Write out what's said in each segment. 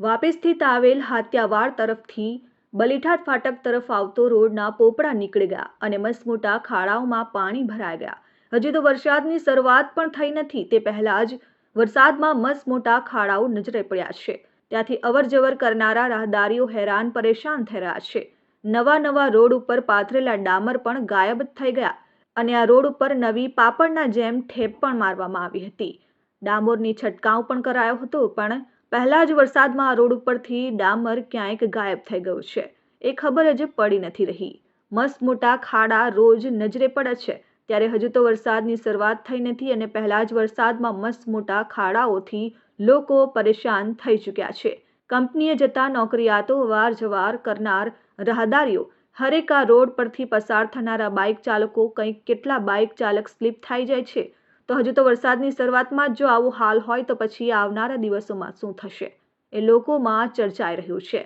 વાપી સ્થિત આવેલ હાત્યાવાડ તરફથી બલીઠાત ફાટક તરફ આવતો રોડના પોપડા નીકળી ગયા અને મસમોટા ખાડાઓમાં પાણી ભરાઈ ગયા. હજી તો વરસાદની શરૂઆત પણ થઈ નથી, તે પહેલા જ વરસાદમાં મસમોટા ખાડાઓ નજરે પડ્યા છે. ત્યાંથી અવરજવર કરનારા રાહદારીઓ હેરાન પરેશાન થઈ રહ્યા છે. નવા નવા રોડ ઉપર પાથરેલા ડામર પણ ગાયબ થઈ ગયા અને આ રોડ ઉપર નવી પાપડના જેમ ઠેપ પણ મારવામાં આવી હતી. ડામોરની છંટકાવ પણ કરાયો હતો, પણ પહેલા જ વરસાદમાં આ રોડ ઉપરથી ડામર ક્યાંક ગાયબ થઈ ગયું છે. એ ખબર જ પડી નથી રહી. મસ્ત મોટા ખાડા રોજ નજરે પડે છે. ત્યારે હજુ તો વરસાદની શરૂઆત થઈ નથી અને પહેલા જ વરસાદમાં મસ્ત મોટા ખાડાઓથી લોકો પરેશાન થઈ ચૂક્યા છે. કંપનીએ જતા નોકરિયાતો વાર જવાર કરનાર રાહદારીઓ, હરેક આ રોડ પરથી પસાર થનારા બાઇક ચાલકો, કંઈક કેટલા બાઇક ચાલક સ્લીપ થઈ જાય છે. તો હજુ તો વરસાદની શરૂઆતમાં જ આવો હાલ હોય તો પછી આવનારા દિવસોમાં શું થશે? એ લોકોમાં ચર્ચાઈ રહ્યું છે.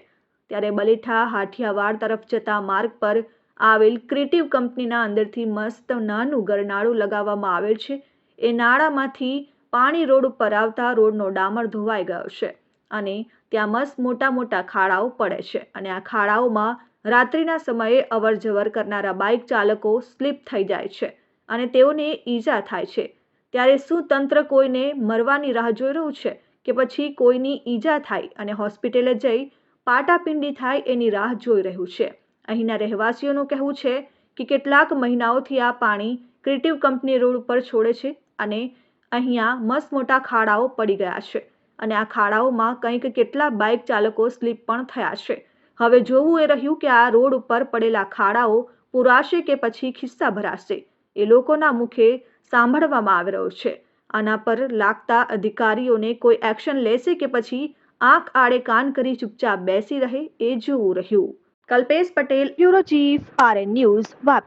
ત્યારે બલીઠા હાઠિયાવાડ તરફ જતા માર્ગ પર આવેલ ક્રિએટિવ કંપનીના અંદરથી મસ્ત નાનું ગરનાળું લગાવવામાં આવેલ છે. એ નાળામાંથી પાણી રોડ ઉપર આવતા રોડનો ડામર ધોવાઈ ગયો છે અને ત્યાં મસ્ત મોટા મોટા ખાડાઓ પડે છે અને આ ખાડાઓમાં રાત્રિના સમયે અવર જવર કરનારા બાઇક ચાલકો સ્લીપ થઈ જાય છે અને તેઓને ઈજા થાય છે. ત્યારે શું તંત્ર કોઈને મરવાની રાહ જોઈ રહ્યું છે કે પછી કોઈની ઈજા થાય અને હોસ્પિટલે જઈ પાટાપિંડી થાય એની રાહ જોઈ રહ્યું છે? અહીંના રહેવાસીઓનું કહેવું છે કે કેટલાક મહિનાઓથી આ પાણી ક્રિએટિવ કંપની રોડ ઉપર છોડે છે અને અહીંયા મસ્ત મોટા ખાડાઓ પડી ગયા છે અને આ ખાડાઓમાં કંઈક કેટલા બાઇક ચાલકો સ્લીપ પણ થયા છે. હવે જોવું એ રહ્યું કે આ રોડ ઉપર પડેલા ખાડાઓ પુરાશે કે પછી ખિસ્સા ભરાશે. એ લોકોના મુખે સાંભળવામાં આવી રહ્યો છે. આના પર લાગતા અધિકારીઓને કોઈ એક્શન લેશે કે પછી આંખ આડે કાન કરી ચૂપચાપ બેસી રહે એ જોવું રહ્યું. Kalpesh Patel, bureau chief, RN news, Vapi.